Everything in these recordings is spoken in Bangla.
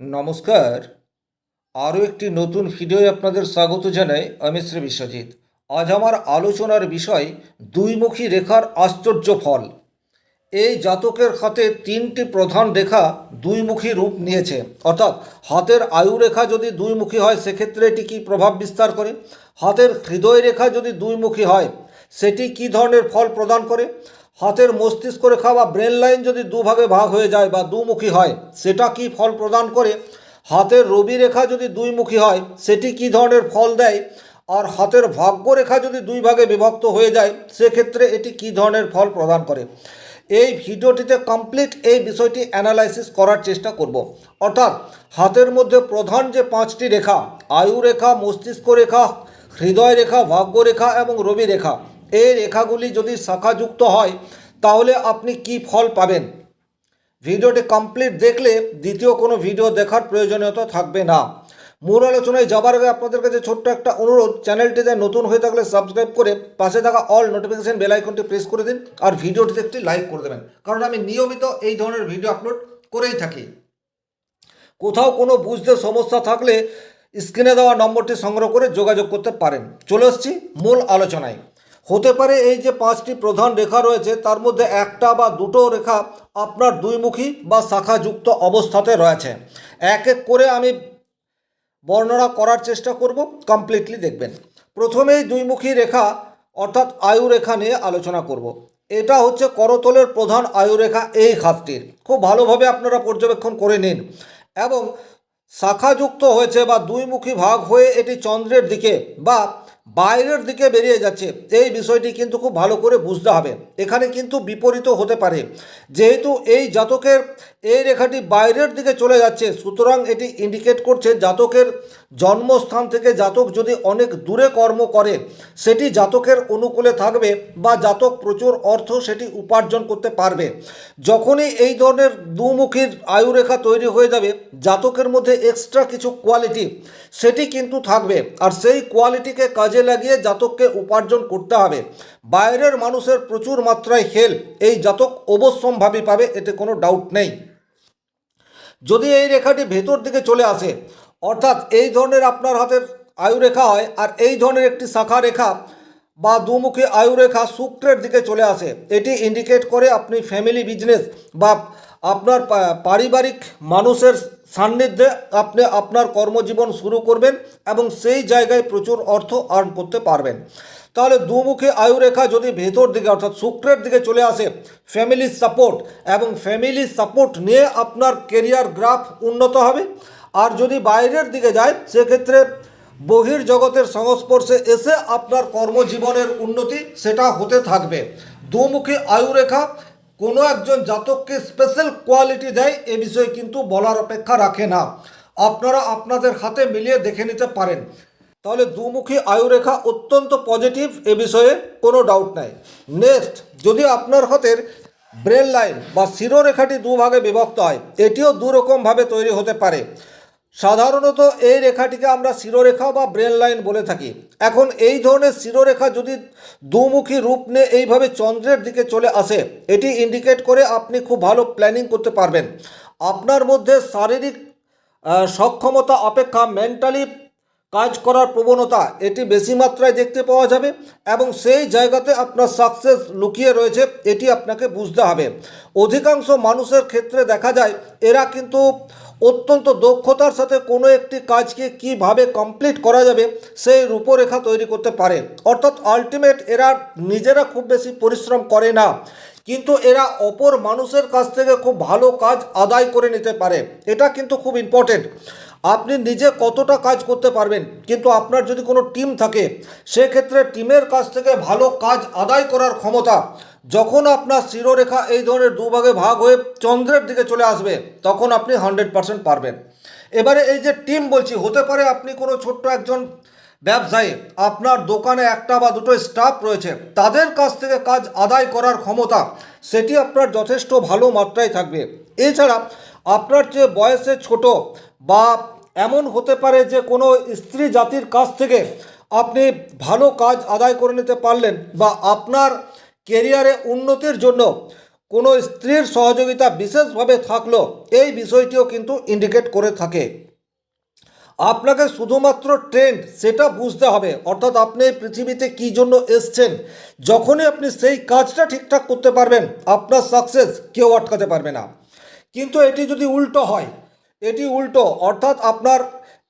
নমস্কার। আরও একটি নতুন ভিডিওয়ে আপনাদের স্বাগত জানাই আমি শ্রী বিশ্বজিৎ। আজ আমার আলোচনার বিষয় দুইমুখী রেখার আশ্চর্য ফল। এই জাতকের হাতে তিনটি প্রধান রেখা দুইমুখী রূপ নিয়েছে। অর্থাৎ হাতের আয়ু রেখা যদি দুইমুখী হয়, সেক্ষেত্রে এটি কী প্রভাব বিস্তার করে? হাতের হৃদয় রেখা যদি দুইমুখী হয়, সেটি কী ধরনের ফল প্রদান করে? হাতের মস্তিষ্ক রেখা বা ব্রেন লাইন যদি দুভাগে ভাগ হয়ে যায় বা দুমুখী হয়, সেটা কি ফল প্রদান করে? হাতের রবি রেখা যদি দুইমুখী হয়, সেটি কি ধরনের ফল দেয়? আর হাতের ভাগ্য রেখা যদি দুই ভাগে বিভক্ত হয়ে যায়, সেক্ষেত্রে এটি কি ধরনের ফল প্রদান করে? এই ভিডিওটিতে কমপ্লিট এই বিষয়টি অ্যানালাইসিস করার চেষ্টা করব। অর্থাৎ, হাতের মধ্যে প্রধান যে পাঁচটি রেখা, আয়ু রেখা, মস্তিষ্ক রেখা, হৃদয় রেখা, ভাগ্য রেখা এবং রবি রেখা এই রেখাগুলি যদি শাখাযুক্ত হয়, তাহলে আপনি কি ফল পাবেন? ভিডিওটি কমপ্লিট দেখলে দ্বিতীয় কোনো ভিডিও দেখার প্রয়োজনীয়তা থাকবে না। মূল আলোচনায় যাবার আগে আপনাদের কাছে ছোট্ট একটা অনুরোধ চ্যানেলটিতে নতুন হয়ে থাকলে সাবস্ক্রাইব করে পাশে থাকা অল নোটিফিকেশন বেল প্রেস করে দিন আর ভিডিওটিতে একটি লাইক করে দেবেন, কারণ আমি নিয়মিত এই ধরনের ভিডিও আপলোড করেই থাকি। কোথাও কোনো বুঝতে সমস্যা থাকলে স্ক্রিনে দেওয়া নম্বরটি সংগ্রহ করে যোগাযোগ করতে পারেন। চলে এসছি মূল আলোচনায়। হতে পারে এই যে পাঁচটি প্রধান রেখা রয়েছে, তার মধ্যে একটা বা দুটো রেখা আপনার দুইমুখী বা শাখাযুক্ত অবস্থাতে রয়েছে। এক এক করে আমি বর্ণনা করার চেষ্টা করব কমপ্লিটলি দেখবেন। প্রথমেই দুইমুখী রেখা, অর্থাৎ আয়ু রেখা নিয়ে আলোচনা করব। এটা হচ্ছে করতলের প্রধান আয়ু রেখা এই খাতটির। খুব ভালোভাবে আপনারা পর্যবেক্ষণ করে নিন। এবং শাখাযুক্ত হয়েছে বা দুইমুখী ভাগ হয়ে এটি চন্দ্রের দিকে বা বাইরের দিকে বেরিয়ে যাচ্ছে। এই বিষয়টি কিন্তু খুব ভালো করে বুঝতে হবে। এখানে কিন্তু বিপরীত হতে পারে। যেহেতু এই জাতকের এই রেখাটি বাইরের দিকে চলে যাচ্ছে, সুতরাং এটি ইন্ডিকেট করছে জাতকের জন্মস্থান থেকে জাতক যদি অনেক দূরে কর্ম করে, সেটি জাতকের অনুকূলে থাকবে বা জাতক প্রচুর অর্থ সেটি উপার্জন করতে পারবে। যখনই এই ধরনের দুমুখীর আয়ুরেখা তৈরি হয়ে যাবে, জাতকের মধ্যে এক্সট্রা কিছু কোয়ালিটি সেটি কিন্তু থাকবে। আর সেই কোয়ালিটিকে কাজে লাগিয়ে জাতককে উপার্জন করতে হবে। বাইরের মানুষের প্রচুর মাত্রায় হেল এই জাতক অবশ্যম্ভাবী পাবে, এতে কোনো ডাউট নেই। যদি এই রেখাটি ভেতর দিকে চলে আসে অর্থাৎ এই ধরনের আপনার হাতের আয়ুরেখা হয় আর এই ধরনের একটি শাখা রেখা বা দুমুখী আয়ুরেখা শুক্রের দিকে চলে আসে। এটি ইন্ডিকেট করে আপনি ফ্যামিলি বিজনেস বা আপনার পারিবারিক মানুষের সান্নিধ্যে আপনি আপনার কর্মজীবন শুরু করবেন এবং সেই জায়গায় প্রচুর অর্থ আর্ন করতে পারবেন। তাহলে দুমুখী আয়ুরেখা যদি ভেতর দিকে অর্থাৎ শুক্রের দিকে চলে আসে ফ্যামিলি সাপোর্ট এবং ফ্যামিলি সাপোর্ট নিয়ে আপনার কেরিয়ার গ্রাফ উন্নত হবে। আর যদি বাইরের দিকে যায়, সেক্ষেত্রে বহির জগতের সংস্পর্শে এসে আপনার কর্মজীবনের উন্নতি সেটা হতে থাকবে। দুমুখী আয়ুরেখা কোনো একজন জাতককে স্পেশাল কোয়ালিটি দেয়, এ বিষয়ে কিন্তু বলার অপেক্ষা রাখে না। আপনারা আপনাদের হাতে মিলিয়ে দেখে নিতে পারেন। তাহলে দুমুখী আয়ুরেখা অত্যন্ত পজিটিভ এ বিষয়ে কোনো ডাউট নাই। নেক্সট যদি আপনার হাতের ব্রেন লাইন বা শিরোরেখাটি দুভাগে বিভক্ত হয়, এটিও দুরকমভাবে তৈরি হতে পারে। সাধারণত এই রেখাটিকে আমরা শিরোরেখা বা ব্রেন লাইন বলে থাকি। এখন এই ধরনের শিরোরেখা যদি দুমুখী রূপ নিয়ে এইভাবে চন্দ্রের দিকে চলে আসে, এটি ইন্ডিকেট করে আপনি খুব ভালো প্ল্যানিং করতে পারবেন। আপনার মধ্যে শারীরিক সক্ষমতা, অপেক্ষা মেন্টালি কাজ করার প্রবণতা, এটি বেশি মাত্রায় দেখতে পাওয়া যাবে এবং সেই জায়গাতে আপনার সাকসেস লুকিয়ে রয়েছে, এটি আপনাকে বুঝতে হবে। অধিকাংশ মানুষের ক্ষেত্রে দেখা যায়, এরা কিন্তু অত্যন্ত দক্ষতার সাথে কোনো একটি কাজকে কীভাবে কমপ্লিট করা যাবে সেই রূপরেখা তৈরি করতে পারে। অর্থাৎ আলটিমেট এরা নিজেরা খুব বেশি পরিশ্রম করে না, কিন্তু এরা অপর মানুষের কাছ থেকে খুব ভালো কাজ আদায় করে নিতে পারে। এটা কিন্তু খুব ইম্পর্টেন্ট আপনি নিজে কতটা কাজ করতে পারবেন, কিন্তু আপনার যদি কোনো টিম থাকে, সেক্ষেত্রে টিমের কাছ থেকে ভালো কাজ আদায় করার ক্ষমতা, যখন আপনার শিরোরেখা এই ধরনের দুভাগে ভাগ হয়ে চন্দ্রের দিকে চলে আসবে, তখন আপনি হান্ড্রেড পারসেন্ট পারবেন। এবারে এই যে টিম বলছি, হতে পারে আপনি কোনো ছোট্ট একজন ব্যবসায়ী, আপনার দোকানে একটা বা দুটো স্টাফ রয়েছে, তাদের কাছ থেকে কাজ আদায় করার ক্ষমতা, সেটি আপনার যথেষ্ট ভালো মাত্রায় থাকবে। এছাড়া আপনার যে বয়সে ছোট বা এমন হতে পারে যে কোনো স্ত্রী জাতির কাছ থেকে আপনি ভালো কাজ আদায় করে নিতে পারলেন বা আপনার কেরিয়ারে উন্নতির জন্য কোনো স্ত্রীর সহযোগিতা বিশেষভাবে থাকল, এই বিষয়টিও কিন্তু ইন্ডিকেট করে থাকে। আপনাকে শুধুমাত্র ট্রেন্ড সেটা বুঝতে হবে, অর্থাৎ আপনি পৃথিবীতে কী জন্য এসছেন, যখনই আপনি সেই কাজটা ঠিকঠাক করতে পারবেন, আপনার সাকসেস কেউ আটকাতে পারবে না। কিন্তু এটি যদি উল্টো হয় এটি উল্টো, অর্থাৎ আপনার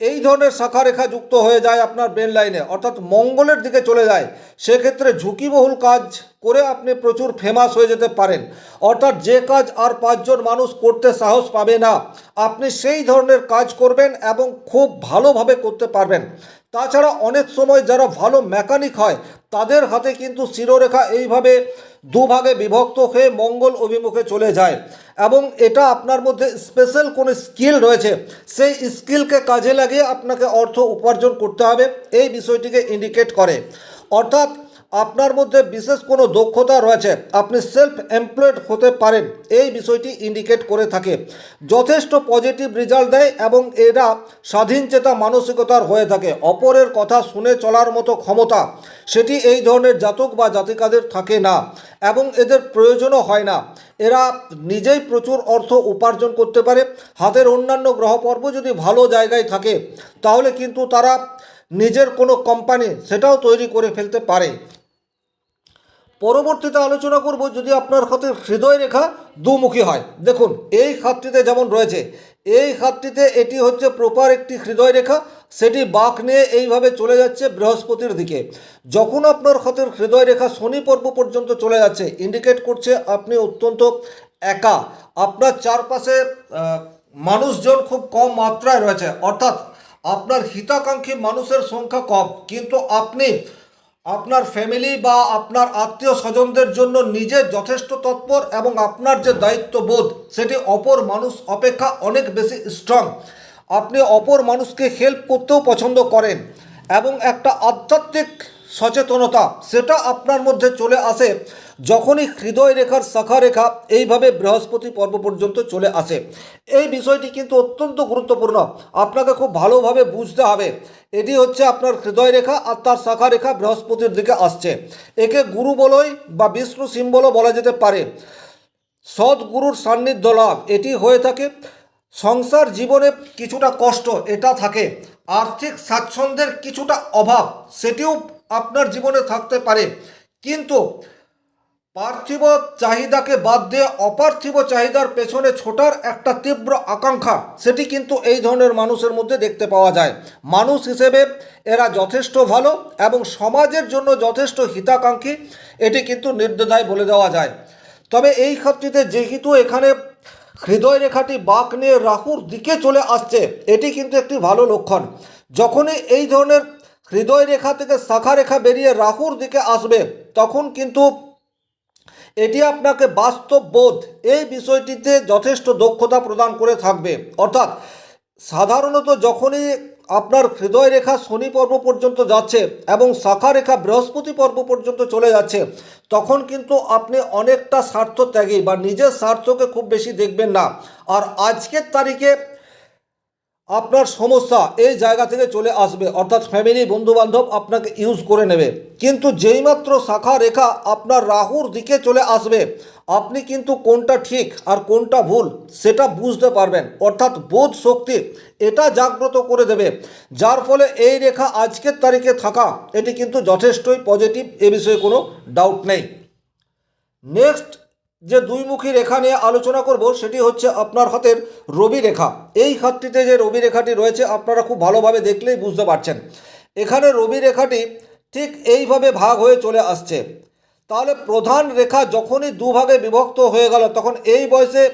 এই ধরনের শাখা রেখা যুক্ত হয়ে যায় আপনার ব্রেন লাইনে অর্থাৎ মঙ্গলের দিকে চলে যায়। সেক্ষেত্রে ঝুঁকিবহুল কাজ করে আপনি প্রচুর ফেমাস হয়ে যেতে পারেন। অর্থাৎ যে কাজ আর পাঁচজন মানুষ করতে সাহস পাবে না, আপনি সেই ধরনের কাজ করবেন এবং খুব ভালোভাবে করতে পারবেন। তাছাড়া অনেক সময় যারা ভালো মেকানিক হয় তাদের হাতে কিন্তু চিররেখা এইভাবে দুভাগে বিভক্ত হয়ে মঙ্গল অভিমুখে চলে যায়। এবং এটা আপনার মধ্যে স্পেশাল কোনো স্কিল রয়েছে, সেই স্কিলকে কাজে লাগিয়ে আপনাকে অর্থ উপার্জন করতে হবে। এই বিষয়টিকে ইন্ডিকেট করে। অর্থাৎ আপনার মধ্যে বিশেষ কোনো দক্ষতা রয়েছে, আপনি সেলফ এমপ্লয়েড হতে পারেন। এই বিষয়টি ইন্ডিকেট করে থাকে। যথেষ্ট পজিটিভ রেজাল্ট দেয় এবং এরা স্বাধীন চেতা মানসিকতার হয়ে থাকে। অপরের কথা শুনে চলার মতো ক্ষমতা, সেটি এই ধরনের জাতক বা জাতিকাদের থাকে না এবং এদের প্রয়োজনও হয় না। এরা নিজেই প্রচুর অর্থ উপার্জন করতে পারে। হাতের অন্যান্য গ্রহপর্ব যদি ভালো জায়গায় থাকে, তাহলে কিন্তু তারা নিজের কোনো কোম্পানি সেটাও তৈরি করে ফেলতে পারে। পরবর্তীতে আলোচনা করব যদি আপনার হাতের হৃদয় রেখা দুমুখী হয়। দেখুন, এই খাতটিতে যেমন রয়েছে, এই খাতটিতে এটি হচ্ছে প্রপার একটি হৃদয় রেখা। সেটি বাঁক নিয়ে এইভাবে চলে যাচ্ছে বৃহস্পতির দিকে। যখন আপনার হাতের হৃদয় রেখা শনি পর্ব পর্যন্ত চলে যাচ্ছে ইন্ডিকেট করছে আপনি অত্যন্ত একা। আপনার চারপাশে মানুষজন খুব কম মাত্রায় রয়েছে। অর্থাৎ আপনার হিতাকাঙ্ক্ষী মানুষের সংখ্যা কম। কিন্তু আপনি আপনার ফ্যামিলি বা আপনার আত্মীয় স্বজনদের জন্য নিজে যথেষ্ট তৎপর এবং আপনার যে দায়িত্ববোধ, সেটি অপর মানুষ অপেক্ষা অনেক বেশি স্ট্রং আপনি অপর মানুষকে হেল্প করতেও পছন্দ করেন এবং একটা আধ্যাত্মিক সচেতনতা, সেটা আপনার মধ্যে চলে আসে। যখনই হৃদয় রেখার শাখা রেখা এইভাবে বৃহস্পতি পর্ব পর্যন্ত চলে আসে। এই বিষয়টি কিন্তু অত্যন্ত গুরুত্বপূর্ণ। আপনাকে খুব ভালোভাবে বুঝতে হবে। এটি হচ্ছে আপনার হৃদয় রেখা আর তার শাখা রেখা বৃহস্পতির দিকে আসছে। একে গুরু বলই বা বিষ্ণু সিম্বলও বলা যেতে পারে। সদ্গুরুর সান্নিধ্য লাভ। এটি হয়ে থাকে, সংসার জীবনে কিছুটা কষ্ট, এটা থাকে। আর্থিক স্বাচ্ছন্দ্যের কিছুটা অভাব, সেটিও আপনার জীবনে থাকতে পারে। কিন্তু পার্থিব চাহিদাকে বাদ দিয়ে অপার্থিব চাহিদার পেছনে ছোটার একটা তীব্র আকাঙ্ক্ষা, সেটি কিন্তু এই ধরনের মানুষের মধ্যে দেখতে পাওয়া যায়। মানুষ হিসেবে এরা যথেষ্ট ভালো এবং সমাজের জন্য যথেষ্ট হিতাকাঙ্ক্ষী, এটি কিন্তু নির্দ্বিধায় বলে দেওয়া যায়। তবে এই ক্ষেত্রে যেহেতু এখানে হৃদয় রেখাটি বাঁক নিয়ে রাহুর দিকে চলে আসছে, এটি কিন্তু একটি ভালো লক্ষণ। যখনই এই ধরনের হৃদয় রেখা থেকে শাখা রেখা বেরিয়ে রাহুর দিকে আসবে, তখন কিন্তু এটি আপনাকে বাস্তব বোধ। এই বিষয়টিতে যথেষ্ট দক্ষতা প্রদান করে থাকবে। অর্থাৎ সাধারণত যখনই আপনার হৃদয় রেখা শনি পর্ব পর্যন্ত যাচ্ছে এবং শাখা রেখা বৃহস্পতি পর্ব পর্যন্ত চলে যাচ্ছে, তখন কিন্তু আপনি অনেকটা স্বার্থ ত্যাগী বা নিজের স্বার্থকে খুব বেশি দেখবেন না। আর আজকের তারিখে আপনার সমস্যা এই জায়গা থেকে চলে আসবে। অর্থাৎ ফ্যামিলি বন্ধুবান্ধব আপনাকে ইউজ করে নেবে। কিন্তু যেইমাত্র শাখা রেখা আপনার রাহুর দিকে চলে আসবে, আপনি কিন্তু কোনটা ঠিক আর কোনটা ভুল সেটা বুঝতে পারবেন। অর্থাৎ বোধ শক্তি এটা জাগ্রত করে দেবে। যার ফলে এই রেখা আজকের তারিখে থাকা, এটি কিন্তু যথেষ্টই পজিটিভ এ বিষয়ে কোনো ডাউট নেই। নেক্সট যে দুইমুখী রেখা নিয়ে আলোচনা করব, সেটি হচ্ছে আপনার হাতের রবি রেখা। এই হাতটিতে যে রবি রেখাটি রয়েছে, আপনারা খুব ভালোভাবে দেখলেই বুঝতে পারছেন। এখানে রবি রেখাটি ঠিক এইভাবে ভাগ হয়ে চলে আসছে। তাহলে প্রধান রেখা যখনই দুভাগে বিভক্ত হয়ে গেল, তখন এই বয়সে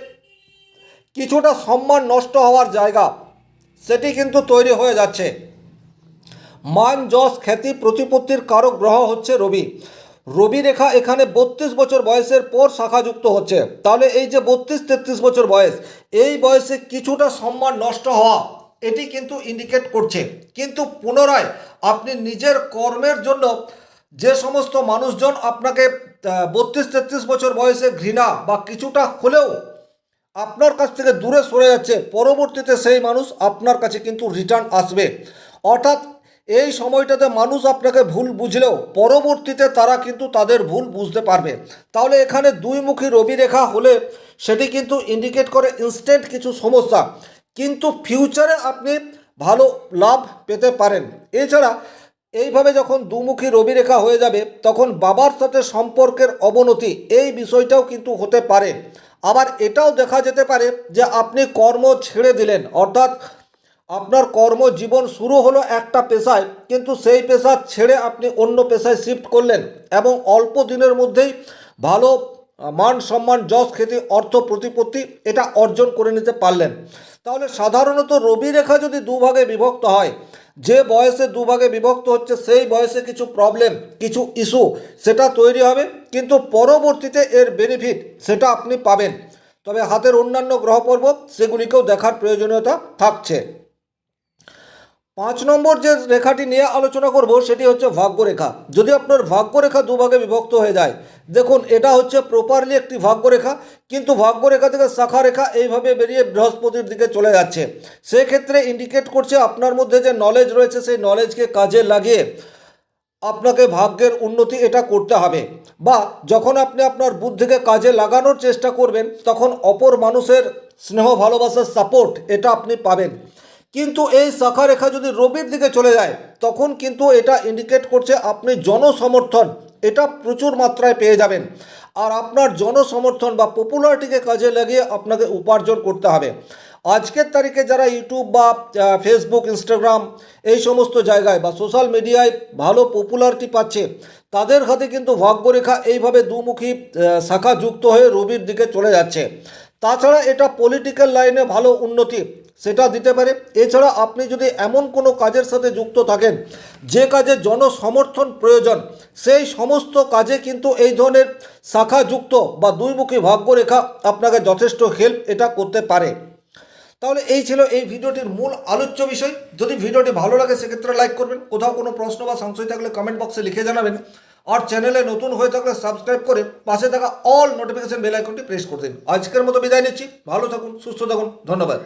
কিছুটা সম্মান নষ্ট হওয়ার জায়গা, সেটি কিন্তু তৈরি হয়ে যাচ্ছে। মান, যশ, খ্যাতি, প্রতিপত্তির কারক গ্রহ হচ্ছে রবি। রবি রেখা এখানে বত্রিশ বছর বয়সের পর শাখাযুক্ত হচ্ছে। তাহলে এই যে বত্রিশ, তেত্রিশ বছর বয়স, এই বয়সে কিছুটা সম্মান নষ্ট হওয়া, এটি কিন্তু ইন্ডিকেট করছে। কিন্তু পুনরায় আপনি নিজের কর্মের জন্য যে সমস্ত মানুষজন আপনাকে বত্রিশ, তেত্রিশ বছর বয়সে ঘৃণা বা কিছুটা হলেও আপনার কাছ থেকে দূরে সরে যাচ্ছে, পরবর্তীতে সেই মানুষ আপনার কাছে কিন্তু রিটার্ন আসবে। অর্থাৎ এই সময়টাতে মানুষ আপনাকে ভুল বুঝলেও পরবর্তীতে তারা কিন্তু তাদের ভুল বুঝতে পারবে। তাহলে এখানে দুইমুখী রবি রেখা হলে সেটি কিন্তু ইন্ডিকেট করে ইনস্ট্যান্ট কিছু সমস্যা। কিন্তু ফিউচারে আপনি ভালো লাভ পেতে পারেন। এছাড়া এইভাবে যখন দুমুখী রবি রেখা হয়ে যাবে, তখন বাবার সাথে সম্পর্কের অবনতি এই বিষয়টাও কিন্তু হতে পারে। আবার এটাও দেখা যেতে পারে যে আপনি কর্ম ছেড়ে দিলেন, অর্থাৎ আপনার কর্মজীবন শুরু হলো একটা পেশায়, কিন্তু সেই পেশা ছেড়ে আপনি অন্য পেশায় শিফট করলেন এবং অল্প দিনের মধ্যেই ভালো মান সম্মান, যশ খ্যাতি, অর্থ প্রতিপত্তি এটা অর্জন করে নিতে পারলেন। তাহলে সাধারণত রবি রেখা যদি দুভাগে বিভক্ত হয়, যে বয়সে দুভাগে বিভক্ত হচ্ছে সেই বয়সে কিছু প্রবলেম কিছু ইস্যু সেটা তৈরি হবে, কিন্তু পরবর্তীতে এর বেনিফিট সেটা আপনি পাবেন। তবে হাতের অন্যান্য গ্রহ পর্বত সেগুলিকেও দেখার প্রয়োজনীয়তা থাকছে। পাঁচ নম্বর যে রেখাটি নিয়ে আলোচনা করব, সেটি হচ্ছে ভাগ্যরেখা। যদি আপনার ভাগ্যরেখা দুভাগে বিভক্ত হয়ে যায়, দেখুন, এটা হচ্ছে প্রপারলি একটি ভাগ্যরেখা, কিন্তু ভাগ্যরেখা থেকে শাখা রেখা এইভাবে বেরিয়ে বৃহস্পতির দিকে চলে যাচ্ছে। সেক্ষেত্রে ইন্ডিকেট করছে আপনার মধ্যে যে নলেজ রয়েছে, সেই নলেজকে কাজে লাগিয়ে আপনাকে ভাগ্যের উন্নতি এটা করতে হবে। বা যখন আপনি আপনার বুদ্ধিকে কাজে লাগানোর চেষ্টা করবেন, তখন অপর মানুষের স্নেহ ভালোবাসার সাপোর্ট এটা আপনি পাবেন। কিন্তু এই শাখা রেখা যদি রবির দিকে চলে যায়, তখন কিন্তু এটা ইন্ডিকেট করছে আপনি জনসমর্থন। এটা প্রচুর মাত্রায় পেয়ে যাবেন। আর আপনার জনসমর্থন বা পপুলারিটিকে কাজে লাগিয়ে আপনাকে উপার্জন করতে হবে। আজকের তারিখে যারা ইউটিউব বা ফেসবুক ইনস্টাগ্রাম এই সমস্ত জায়গায় বা সোশ্যাল মিডিয়ায় ভালো পপুলারিটি পাচ্ছে, তাদের হাতে কিন্তু ভাগ্যরেখা এইভাবে দুমুখী শাখা যুক্ত হয়ে রবির দিকে চলে যাচ্ছে। তাছাড়া এটা পলিটিক্যাল লাইনে ভালো উন্নতি সেটা দিতে পারে। এছাড়া আপনি যদি এমন কোনো কাজের সাথে যুক্ত থাকেন, যে কাজে জনসমর্থন প্রয়োজন, সেই সমস্ত কাজে কিন্তু এই ধরনের শাখা যুক্ত বা দুইমুখী ভাগ্যরেখা আপনাকে যথেষ্ট হেল্প এটা করতে পারে। তাহলে এই ছিল এই ভিডিওটির মূল আলোচ্য বিষয়। যদি ভিডিওটি ভালো লাগে, সেক্ষেত্রে লাইক করবেন। কোথাও কোনো প্রশ্ন বা সংশয় থাকলে কমেন্ট বক্সে লিখে জানাবেন। আর চ্যানেলে নতুন হয়ে থাকলে সাবস্ক্রাইব করে পাশে থাকা অল নোটিফিকেশন বেল আইকনটি প্রেস করে দিন। আজকের মতো বিদায় নিচ্ছি। ভালো থাকুন, সুস্থ থাকুন। ধন্যবাদ।